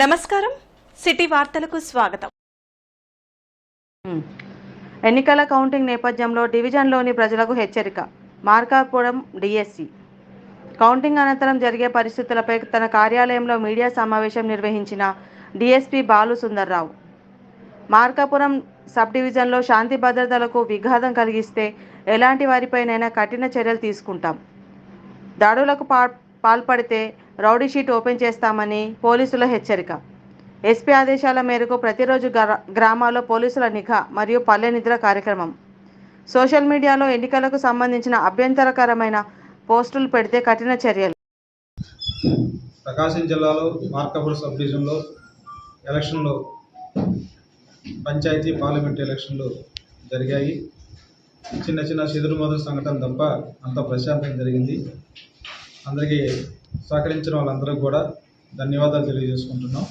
నమస్కారం. సిటీ వార్తలకు స్వాగతం. ఎన్నికల కౌంటింగ్ నేపథ్యంలో డివిజన్లోని ప్రజలకు హెచ్చరిక. మార్కాపురం డిఎస్సి. కౌంటింగ్ అనంతరం జరిగే పరిస్థితులపై తన కార్యాలయంలో మీడియా సమావేశం నిర్వహించిన డిఎస్పి బాలు సుందర్రావు మార్కాపురం సబ్ డివిజన్లో శాంతి భద్రతలకు విఘాతం కలిగిస్తే ఎలాంటి వారిపైనైనా కఠిన చర్యలు తీసుకుంటాం. దాడులకు పాల్పడితే రౌడీ షీట్ ఓపెన్ చేస్తామని పోలీసుల హెచ్చరిక. ఎస్పీ ఆదేశాల మేరకు ప్రతిరోజు గ్రామాల్లో పోలీసుల నిఘా మరియు పల్లె నిద్ర కార్యక్రమం. సోషల్ మీడియాలో ఎన్నికలకు సంబంధించిన అభ్యంతరకరమైన పోస్టులు పెడితే కఠిన చర్యలు. ప్రకాశం జిల్లాలో మార్కాపురం సబ్ డివిజన్లో ఎలక్షన్లో పంచాయతీ పార్లమెంట్ ఎలక్షన్లు జరిగాయి. చిన్న చిన్న చెదురుమదురు సంఘటన తప్ప అంత ప్రశాంతం జరిగింది. అందరికీ సహకరించిన వాళ్ళందరికీ కూడా ధన్యవాదాలు తెలియజేసుకుంటున్నాం.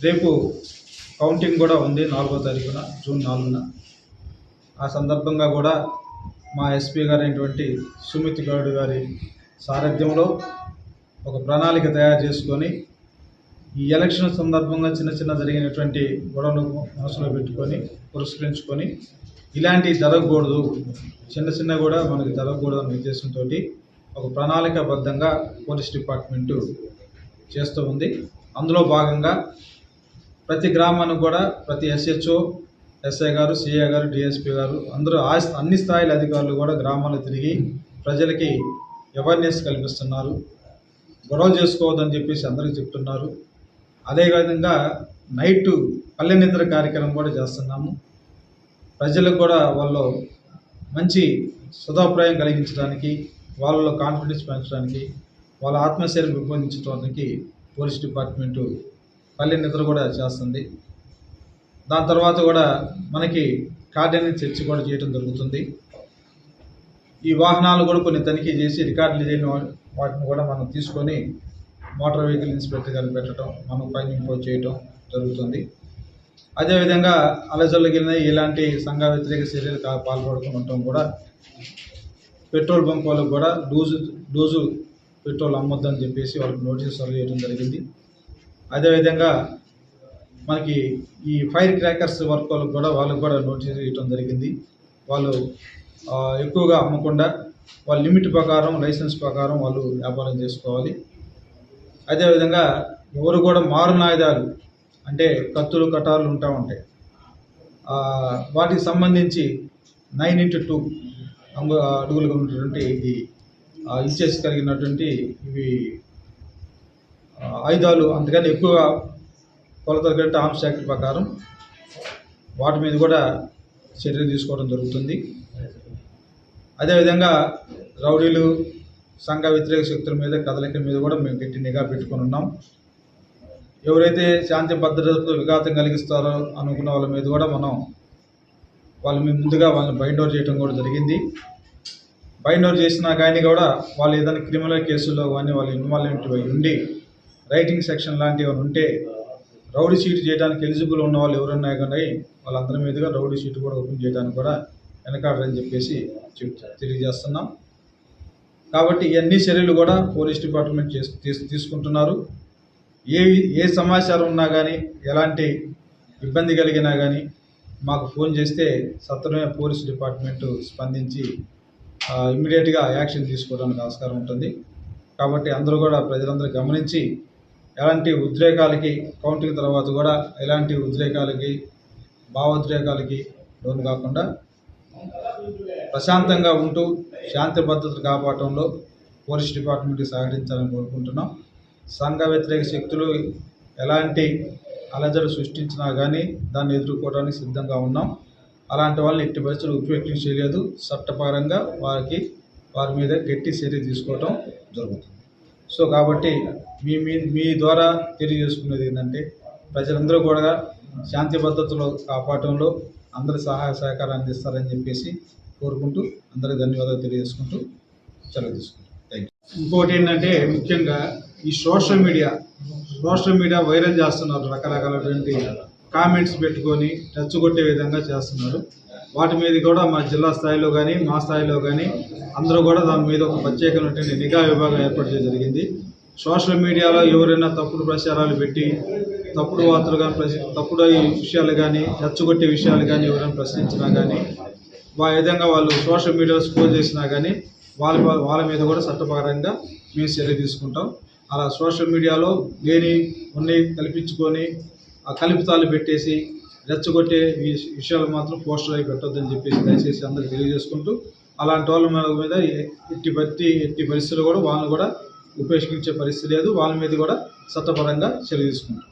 రేపు కౌంటింగ్ కూడా ఉంది నాలుగో తారీఖున జూన్ నాలుగున. ఆ సందర్భంగా కూడా మా ఎస్పీ గారైనటువంటి సుమిత్ గౌడ్ గారి సారథ్యంలో ఒక ప్రణాళిక తయారు చేసుకొని ఈ ఎలక్షన్ సందర్భంగా చిన్న చిన్న జరిగినటువంటి గొడవను మనసులో పెట్టుకొని పురస్కరించుకొని ఇలాంటివి జరగకూడదు. చిన్న చిన్న కూడా మనకి జరగకూడదు అనే ఉద్దేశంతో ఒక ప్రణాళికాబద్ధంగా పోలీస్ డిపార్ట్మెంటు చేస్తూ ఉంది. అందులో భాగంగా ప్రతి గ్రామానికి కూడా ప్రతి ఎస్హెచ్ఓ ఎస్ఐ గారు సిఐ గారు డిఎస్పీ గారు అందరూ ఆ అన్ని స్థాయిల అధికారులు కూడా గ్రామాల్లో తిరిగి ప్రజలకి అవేర్నెస్ కల్పిస్తున్నారు. గొడవలు చేసుకోవద్దని చెప్పేసి అందరికీ చెప్తున్నారు. అదేవిధంగా నైట్ పల్లె నిద్ర కార్యక్రమం కూడా చేస్తున్నాము. ప్రజలకు కూడా వాళ్ళు మంచి సదాభిప్రాయం కలిగించడానికి వాళ్ళలో కాన్ఫిడెన్స్ పెంచడానికి వాళ్ళ ఆత్మశైలిని పెంపొందించడానికి పోలీస్ డిపార్ట్మెంటు పల్లె నిద్ర కూడా చేస్తుంది. దాని తర్వాత కూడా మనకి కార్డినెన్స్ చర్చ కూడా చేయడం జరుగుతుంది. ఈ వాహనాలు కూడా కొన్ని తనిఖీ చేసి రికార్డులు చేయని వాటిని కూడా మనం తీసుకొని మోటార్ వెహికల్ ఇన్స్పెక్టర్ గారికి పెట్టడం మనం పైన ఇంపోజ్ చేయడం జరుగుతుంది. అదేవిధంగా అలజల్లగిన ఇలాంటి సంఘ వ్యతిరేక చర్యలు కా- పాల్పడకుండా ఉండటం కూడా పెట్రోల్ బంక్ వాళ్ళకు కూడా డోజు డోజు పెట్రోల్ అమ్మొద్దని చెప్పేసి వాళ్ళకి నోటీస్ సర్వ్ చేయడం జరిగింది. అదేవిధంగా మనకి ఈ ఫైర్ క్రాకర్స్ వర్క్ వాళ్ళకి కూడా వాళ్ళకి కూడా నోటీస్ ఇవ్వడం జరిగింది. వాళ్ళు ఎక్కువగా అమ్మకుండా వాళ్ళ లిమిట్ ప్రకారం లైసెన్స్ ప్రకారం వాళ్ళు వ్యాపారం చేసుకోవాలి. అదేవిధంగా ఎవరు కూడా మారునాయుధాలు అంటే కత్తులు కటార్లు ఉంటా ఉంటాయి. వాటికి సంబంధించి నైన్ ఇంటూ టూ అంగు అడుగులుగా ఉన్నటువంటి ఇది ఇంచెస్ కలిగినటువంటి ఇవి ఆయుధాలు అంతకని ఎక్కువగా కొలతలు కంటే ఆర్మ్స్ యాక్ట్ ప్రకారం వాటి మీద కూడా చర్య తీసుకోవడం జరుగుతుంది. అదేవిధంగా రౌడీలు సంఘ వ్యతిరేక శక్తుల మీద కదలిక మీద కూడా మేము గట్టి నిఘా పెట్టుకుని ఉన్నాం. ఎవరైతే శాంతి భద్రతకు విఘాతం కలిగిస్తారో అనుకున్న వాళ్ళ మీద కూడా మనం వాళ్ళ మీద ముందుగా వాళ్ళని బైండ్ అవుట్ చేయడం కూడా జరిగింది. బైండ్ అవుట్ చేసినా కానీ కూడా వాళ్ళు ఏదైనా క్రిమినల్ కేసుల్లో కానీ వాళ్ళు ఇన్వాల్వ్మెంట్ అయి ఉండి రైటింగ్ సెక్షన్ లాంటివి ఉంటే రౌడీ షీట్ చేయడానికి ఎలిజిబుల్ ఉన్న వాళ్ళు ఎవరున్నా కానీ వాళ్ళందరి మీదుగా రౌడీ షీట్ కూడా ఓపెన్ చేయడానికి కూడా వెనకాడరని చెప్పేసి తెలియజేస్తున్నాం. కాబట్టి ఇవన్నీ చర్యలు కూడా పోలీస్ డిపార్ట్మెంట్ చేస్ తీసుకుంటున్నారు. ఏ ఏ సమాచారం ఉన్నా కానీ ఎలాంటి ఇబ్బంది కలిగినా కానీ మాకు ఫోన్ చేస్తే సత్వరమే పోలీస్ డిపార్ట్మెంటు స్పందించి ఇమ్మీడియట్గా యాక్షన్ తీసుకోవడానికి ఆస్కారం ఉంటుంది. కాబట్టి అందరూ కూడా ప్రజలందరూ గమనించి ఎలాంటి ఉద్రేకాలకి కౌంటింగ్ తర్వాత కూడా ఎలాంటి ఉద్రేకాలకి భావోద్రేకాలకి లోను కాకుండా ప్రశాంతంగా ఉంటూ శాంతి భద్రతలు కాపాడటంలో పోలీస్ డిపార్ట్మెంట్కి సహకరించాలని కోరుకుంటున్నాం. సంఘ వ్యతిరేక శక్తులు ఎలాంటి అలజడి సృష్టించినా కానీ దాన్ని ఎదుర్కోవడానికి సిద్ధంగా ఉన్నాం. అలాంటి వాళ్ళని ఎట్టి పరిస్థితులు ఉపయోగించ చేయలేదు చట్టపరంగా వారికి వారి మీద గట్టి చర్య తీసుకోవటం జరుగుతుంది. సో కాబట్టి మీ మీ మీ ద్వారా తెలియజేసుకునేది ఏంటంటే ప్రజలందరూ కూడా శాంతి భద్రతలు కాపాడటంలో అందరి సహాయ సహకారం అందిస్తారని చెప్పేసి కోరుకుంటూ అందరికీ ధన్యవాదాలు తెలియజేసుకుంటూ సెలవు తీసుకుంటాం థ్యాంక్ యూ ఇంకోటి ఏంటంటే ముఖ్యంగా ఈ social media social media viral చేస్తున్నారు రకరకాలటువంటి కామెంట్స్ పెట్టుకొని టచ్ కొట్టే విధంగా చేస్తున్నారు. వాటి మీద కూడా మా జిల్లా స్థాయిలో కానీ మా స్థాయిలో కానీ అందరూ కూడా దాని మీద ఒక ప్రత్యేకమైనటువంటి నిఘా విభాగం ఏర్పాటు చేయడం జరిగింది. సోషల్ మీడియాలో ఎవరైనా తప్పుడు ప్రచారాలు పెట్టి తప్పుడు వార్తలు కానీ ప్రసి తప్పుడు ఈ విషయాలు కానీ రెచ్చగొట్టే విషయాలు కానీ ఎవరైనా ప్రశ్నించినా కానీ వా విధంగా వాళ్ళు సోషల్ మీడియాలో స్కోర్ చేసినా కానీ వాళ్ళ వాళ్ళ మీద కూడా చట్టపరంగా మేము చర్య తీసుకుంటాం. అలా సోషల్ మీడియాలో లేని ఉన్ని కల్పించుకొని ఆ కల్పితాలు పెట్టేసి రెచ్చగొట్టే ఈ విషయాలు మాత్రం పోస్టర్ అయి పెట్టొద్దని చెప్పేసి దయచేసి అందరికి తెలియజేసుకుంటూ అలాంటి వాళ్ళ మీద మీద ఎట్టి బట్టి ఎట్టి పరిస్థితులు కూడా వాళ్ళని కూడా ఉపేక్షించే పరిస్థితి లేదు. వాళ్ళ మీద కూడా చట్టపరంగా చర్య తీసుకుంటాం.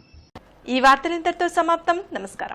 ఈ వార్తలు ఇంతటితో సమాప్తం. నమస్కారం.